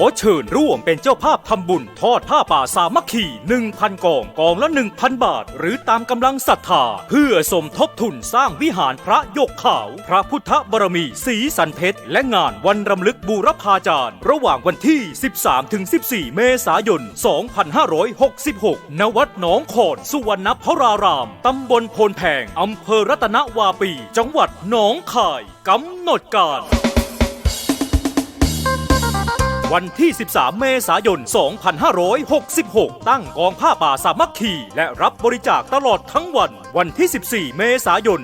อเชิญร่วมเป็นเจ้าภาพทำบุญ ทอดผ้าป่าสามัคคี 1,000 กองกองละ 1,000 บาท หรือตามกำลังศรัทธา เพื่อสมทบทุนสร้างวิหารพระยกขาว พระพุทธบรมีสีสันเพชร และงานวันรำลึกบูรพาจารย์ ระหว่างวันที่ 13-14 เมษายน 2566 ณ วัดหนองขอนสุวรรณพราราม ตำบลโพนแพง อำเภอรัตนวาปี จังหวัดหนองคาย กำหนดการ วันที่ 13 เมษายน 2566 ตั้งกองผ้าป่าสามัคคี และรับบริจาคตลอดทั้งวัน วันที่ 14 เมษายน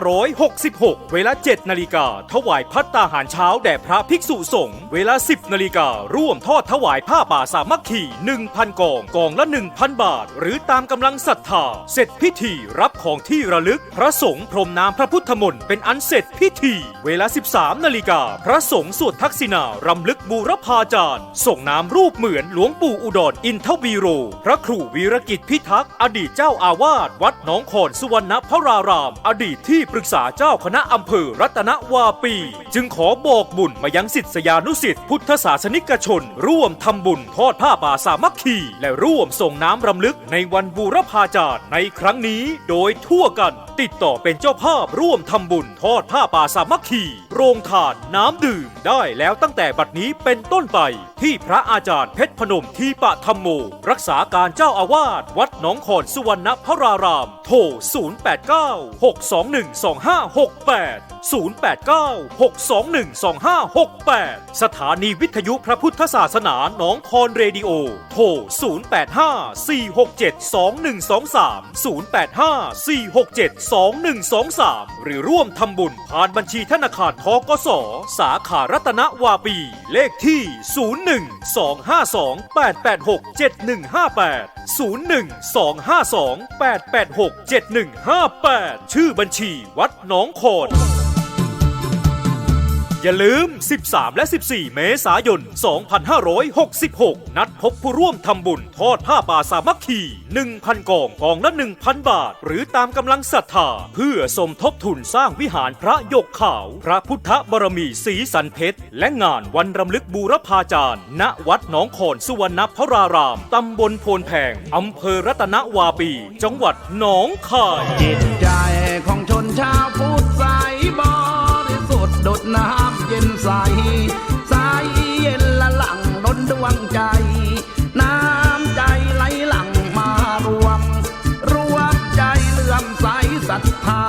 2566 เวลา 7 นาฬิกา ถวายพัตตาหารเช้าแด่พระภิกษุสงฆ์ เวลา 10 นาฬิการ่วมทอดถวายผ้าป่าสามัคคี 1,000 กอง กองละ 1,000 บาท หรือตามกำลังศรัทธา เสร็จพิธีรับของที่ระลึก พระสงฆ์พรมน้ำพระพุทธมนต์เป็นอันเสร็จพิธี เวลา 13 นาฬิกา พระสงฆ์สวดทักษิณารำลึกบูรพาจารย์ ส่งน้ำรูปเหมือนหลวงปู่อุดรอินทวีโร พระครูวีรกิจพิทักษ์อดีตเจ้าอาวาสวัดหนองขอนสุวรรณพราราม อดีตที่ปรึกษาเจ้าคณะอำเภอรัตนวาปี จึงขอบอกบุญมายังศิษยานุศิษย์พุทธศาสนิกชน ร่วมทำบุญทอดผ้าป่าสามัคคี และร่วมส่งน้ำรำลึกในวันบูรพาจารย์ในครั้งนี้ โดยทั่วกันติดต่อเป็นเจ้าภาพร่วมทำบุญทอดผ้าป่าสามัคคี โรงทานน้ำดื่มได้แล้วตั้งแต่บัดนี้เป็นต้นไป ที่พระอาจารย์เพชรพนมทีปะธรรมโม รักษาการเจ้าอาวาสวัดหนองขอนสุวรรณพราราม โทร 089 621 2568 089 621 2568 สถานีวิทยุพระพุทธศาสนาหนองคอนเรดิโอ โทร 085 467 2123 085 467 2123 หรือร่วมทำบุญผ่านบัญชีธนาคารทกส สาขารัตนวาปี เลขที่ 01 252 886 7158 01 252 886 7158 ชื่อบัญชีวัดหนองโคน อย่าลืม 13 และ 14 เมษายน 2566 นัดพบผู้ร่วมทำบุญทอดผ้าป่าสามัคคี 1,000 กองกองละ 1,000 บาท หรือตามกำลังศรัทธา เพื่อสมทบทุนสร้างวิหารพระยกขาว พระพุทธบรมีสีสันเพชร และงานวันรำลึกบูรพาจารย์ ณ วัดหนองขอนสุวรรณพราราม ตำบลโพนแพง อำเภอรัตนวาปี จังหวัดหนองคายจิตใจของชนชาวพุทธใสบริสุทธิ์ดุดน้ำ็นใสสายเย็นละหลังลนดวงใจ น้ำใจไหลหลังมารวม รวมใจเลื่อมใสศรัทธา